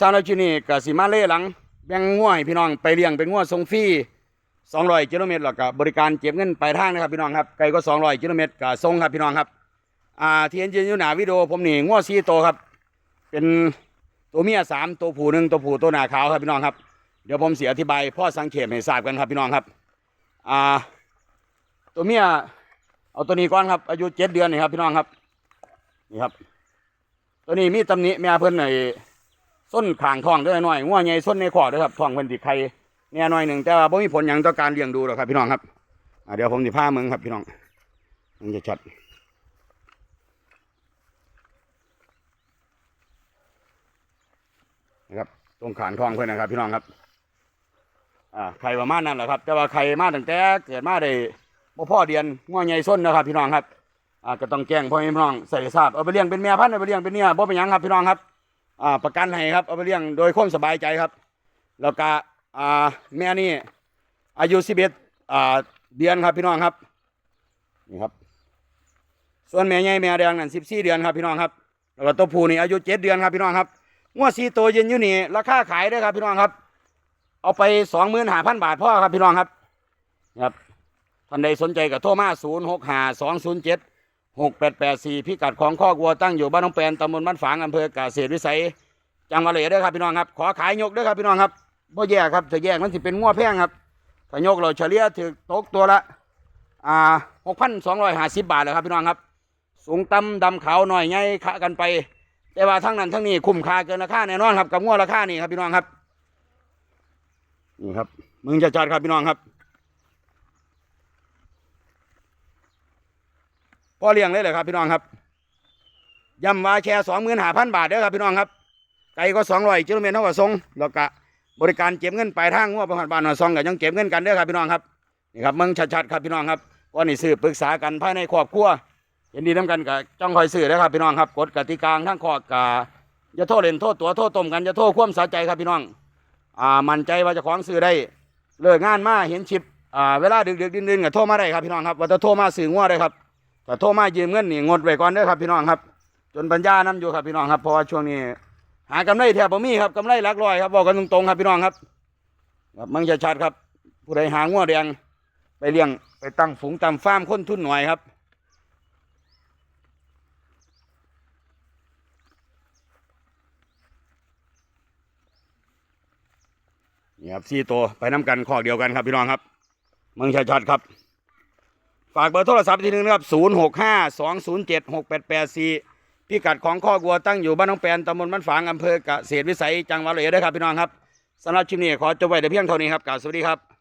ชาวนาชินี่ก็สิมาเล่หลัง แบ่งง่วให้พี่น้องไปเลี้ยงเป็นง่วส่งฟรี200กิโลเมตรแล้วก็บบริการเก็บเงินปลายทางนะครับพี่น้องครับไกลก็200กิโลเมตรก็ส่งครับพี่น้องครับอ่าที่เห็นยืนอยู่หนาวิดีโอผมนี่ง่ว4ตัวครับ เป็นตัวเมียสามตัวผู้หนึ่งตัวผู้ตัวหน้าขาวครับพี่น้องครับเดี๋ยวผมเสียอธิบายพ่อสังเขปให้ทราบกันครับพี่น้องครับอ่าตัวเมียเอาตัวนี้ก่อนครับ อายุเจ็ดเดือนนี่ครับพี่น้องครับนี่ครับ ตัวนี้มีตำหนิแม่เพิ่นใน ส้นขางท้องเด้วยหน่อยงัวใหญ่ส้นในขอเด้วยครับท้องเพิ่นติดไข่แน่หน่อยหนึ่งแต่ว่าบ่มีผลหยังต่อการเลี้ยงดูหรอกครับพี่น้องครับอ่าเดี๋ยวผมสิพาเมืองครับพี่น้องมันจะชัดนะครับตรงขางท้องเพิ่นนะครับพี่น้องครับอ่าไข่ประมาณนั้นแหละครับ แต่ว่าไข่มาตั้งแต่เกิดมาได้บ่พ่อเดือนงัวใหญ่ส้นนะครับ พี่น้องครับอ่าก็ต้องแจ้งพ่อแม่พี่น้องใส่ทราบเอาไปเลี้ยงเป็นแม่พันธุ์เอาไปเลี้ยงเป็นเนี่ยบ่เป็นหยังครับพี่น้องครับ อ่าประกันให้ครับเอาไปเลี้ยงโดยความสบายใจครับ แล้วก็อ่าแม่นี่อายุ11อ่าเดือนครับพี่น้องครับนี่ครับ ส่วนแม่ใหญ่แม่แดงนั่น14เดือนครับพี่น้องครับแล้วก็ตัวผู้นี่อายุ7เดือนครับพี่น้องครับงวด4ตัวเยืนอยู่นี่ราคาขายด้อครับพี่น้องครับ เอาไป25,000บาทพ่อครับพี่น้องครับครับท่านใดสนใจก็โทรมา065207หกแปดแปด สี่พิกัดของข้อกวัวตั้งอยู่บ้านน้องแปนตำบลบ้านฝางอำเภอกเกษตรวิสัย จังหวัดเลยด้อครับพี่น้องครับ ขอขายยกด้อครับพี่น้องครับบ่แยกครับถ้าแยกมันสิเป็นง้วแพงครับถ้ายกเราเฉลี่ยถือตกตัวละอ่าหกพันสองร้อยห้าสิบาทเลยครับพี่น้องครับ สูงต่ำดำขาวหน่อยใหญ่ขะกันไป แต่ว่าทั้งนั้นทั้งนี้คุ้มค่าเกินราคาแน่นอนครับกับง้วราคานี่ครับพี่น้องครับนี่ครับ มึงจะจัดครับพี่น้องครับ พ่อเลี้ยงเลยเลยครับพี่น้องครับย้ำว่าแค่สองหมื่นห้าพันบาทเด้อครับพี่น้องครับไกลก็สองร้อยกิโลเมตรเท่ากับทรงแล้วก็บริการเก็บเงินปลายทางงวประมาณบ้านหน่อยซองก็ยังเก็บเงินกันเด้อครับพี่น้องครับนี่ครับเมืองชัดๆครับพี่น้องครับก่อนนี่ซื้อปรึกษากันภายในครอบครัวเห็นดีน้ำกันกับจ้องคอยซื้อนะครับพี่น้องครับกฎกติกาทั้งข้อกาอย่าโทษเล่นโทษตัวโทษตมกันอย่าโทษความสาใจครับพี่น้องอ่ามั่นใจว่าจะของซื้อได้เลิกงานมาเห็นชิปอ่าเวลาดึกๆดื่นๆก็โทรมาได้ครับพี่น้องครับว่าจะโทรมาซื้องัวได้ครับ แต่โทรมายืมเงินนี่งดไว้ก่อนเด้อครับพี่น้องครับ จนปัญญานํอยู่ครับพี่น้องครับเพราะว่าช่วงนี้ หากำไรแทบบ่มีครับกำไรหลักร้อยครับบอกกันตรงๆครับพี่น้องครับครับมังจะชัดครับ ผู้ใดหางัวแดงไปเลี้ยงไปตั้งฝูงตามฟาร์มคนทุนหน่อยครับนี่ครับสี่ตัวไปน้กันขอกเดียวกันครับพี่น้องครับเมืองชัดๆครับ ฝากเบอร์โทรศัพท์ทีหนึงนะครับ 0 6 5 2 0 7 6 8 8 4พิกัดของข้อกวัวตั้งอยู่บ้านน้องแปนตำบลบ้านฝางอำเภอกเกษตรวิสัยจังหวัดเลยได้ครับพี่น้องครับสำหรับชิมนี้ขอจบไว้แต่เพียงเท่านี้ครับกล่าวสวัสดีครับ